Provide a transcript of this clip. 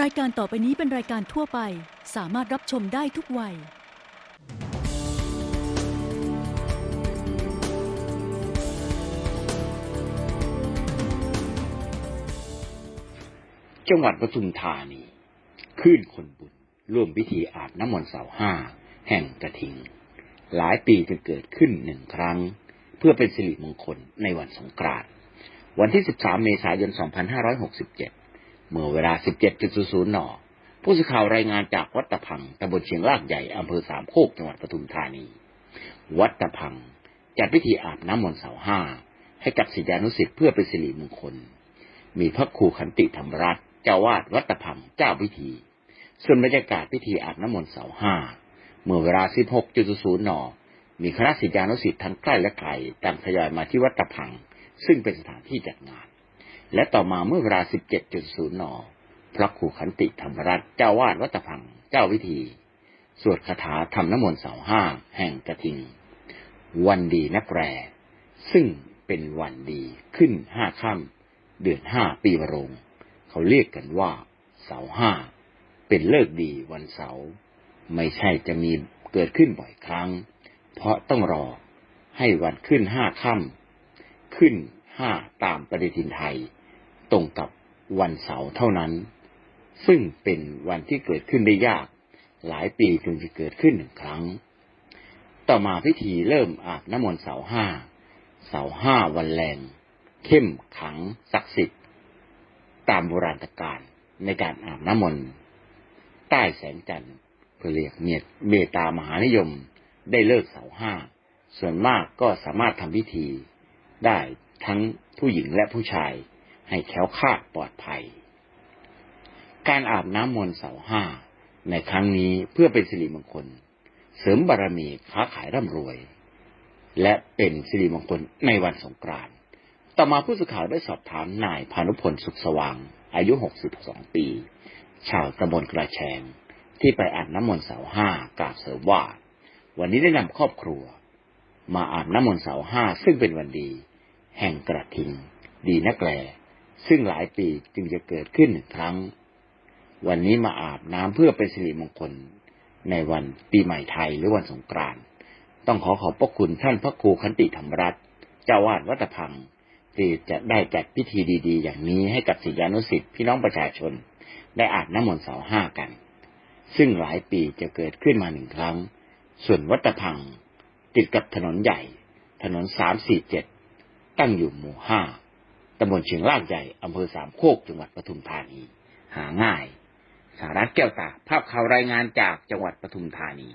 รายการต่อไปนี้เป็นรายการทั่วไป สามารถรับชมได้ทุกวัย จังหวัดปทุมธานีคลื่นคนบุญ ร่วมพิธีอาบน้ำมนต์เสาห้า แห่งกระทิง หลายปีจึงเกิดขึ้นหนึ่งครั้ง เพื่อเป็นสิริมงคลในวันสงกรานต์วันที่ 13 เมษายน 2567 เมื่อเวลา 17.00นผู้สื่อข่าวรายงานจากวัดตะพังตำบลเชียงรากใหญ่ อำเภอสามโคก จังหวัดปทุมธานี วัดตะพังจัดพิธีอาบน้ำมนต์เสาห้า ให้กับศิษยานุศิษย์เพื่อเป็นสิริมงคล มีพระครูขันติธรรมรัตน์เจ้าวาดวัดตะพังเจ้าพิธี ส่วนบรรยากาศพิธีอาบน้ำมนต์เสาห้า เมื่อเวลา 16.00นมีคณะศิษยานุศิษย์ทั้งใกล้และไกลต่างทยอยมาที่วัดตะพัง ซึ่งเป็นสถานที่จัดงาน และต่อมาเมื่อเวลา 17.00น พระครูขันติธรรมรัตน์เจ้าวาดวัดตะพัง เจ้าพิธี สวดคาถาทำน้ำมนต์เสาห้าแห่งกระทิง วันดีนักแรซึ่งเป็นวันดีขึ้นห้าค่ำเดือนห้าปีมะโรง เขาเรียกกันว่า เสาห้า เป็นเลิกดีวันเสาร์ไม่ใช่จะมีเกิดขึ้นบ่อยครั้ง เพราะต้องรอให้วันขึ้นห้าค่ำขึ้นห้าตามปฏิทินไทย ตรงกับวันเสาร์เท่านั้น ซึ่งเป็นวันที่เกิดขึ้นได้ยาก หลายปีจึงจะเกิดขึ้นหนึ่งครั้ง ต่อมาพิธีเริ่มอาบน้ำมนต์เสาห้า เสาห้าวันแรง เข้มขังศักดิ์สิทธิ์ ตามโบราณการในการอาบน้ำมนต์ใต้แสงจันทร์เพื่อเรียกเมียเมตตามหานิยมได้เลิกเสาห้า ส่วนมากก็สามารถทำพิธีได้ทั้งผู้หญิงและผู้ชาย ให้แคล้วคาดปลอดภัย การอาบน้ำมนต์เสาห้าในครั้งนี้เพื่อเป็นสิริมงคล เสริมบารมีค้าขายร่ำรวย และเป็นสิริมงคลในวันสงกรานต์ต่อมาผู้สื่อข่าวได้สอบถามนายพานุพลสุขสว่าง อายุ 62 ปี ชาวตำบลกระแชง ที่ไปอาบน้ำมนต์เสาห้ากล่าวเสริมว่าวันนี้ได้นำครอบครัว มาอาบน้ำมนต์เสาห้าซึ่งเป็นวันดี แห่งกระทิง ดีนักแล ซึ่งหลายปีจึงจะเกิดขึ้นหนึ่งครั้ง วันนี้มาอาบน้ำเพื่อเป็นสิริมงคล ในวันปีใหม่ไทยหรือวันสงกรานต์ต้องขอขอบพระคุณท่านพระครูขันติธรรมรัตน์เจ้าวาดวัดพังที่จะได้จัดพิธีดีๆ อย่างนี้ให้กับศิษยานุศิษย์พี่น้องประชาชน ได้อาบน้ำมนต์เสาห้ากัน ซึ่งหลายปีจะเกิดขึ้นมาหนึ่งครั้ง ส่วนวัดพังติดกับถนนใหญ่ ถนนสามสี่เจ็ดตั้งอยู่หมู่ห้า ตำบลเชียงรากใหญ่อำเภอสามโคกจังหวัดปทุมธานี หาง่าย สารัตแก้วตาภาพข่าวรายงานจากจังหวัดปทุมธานี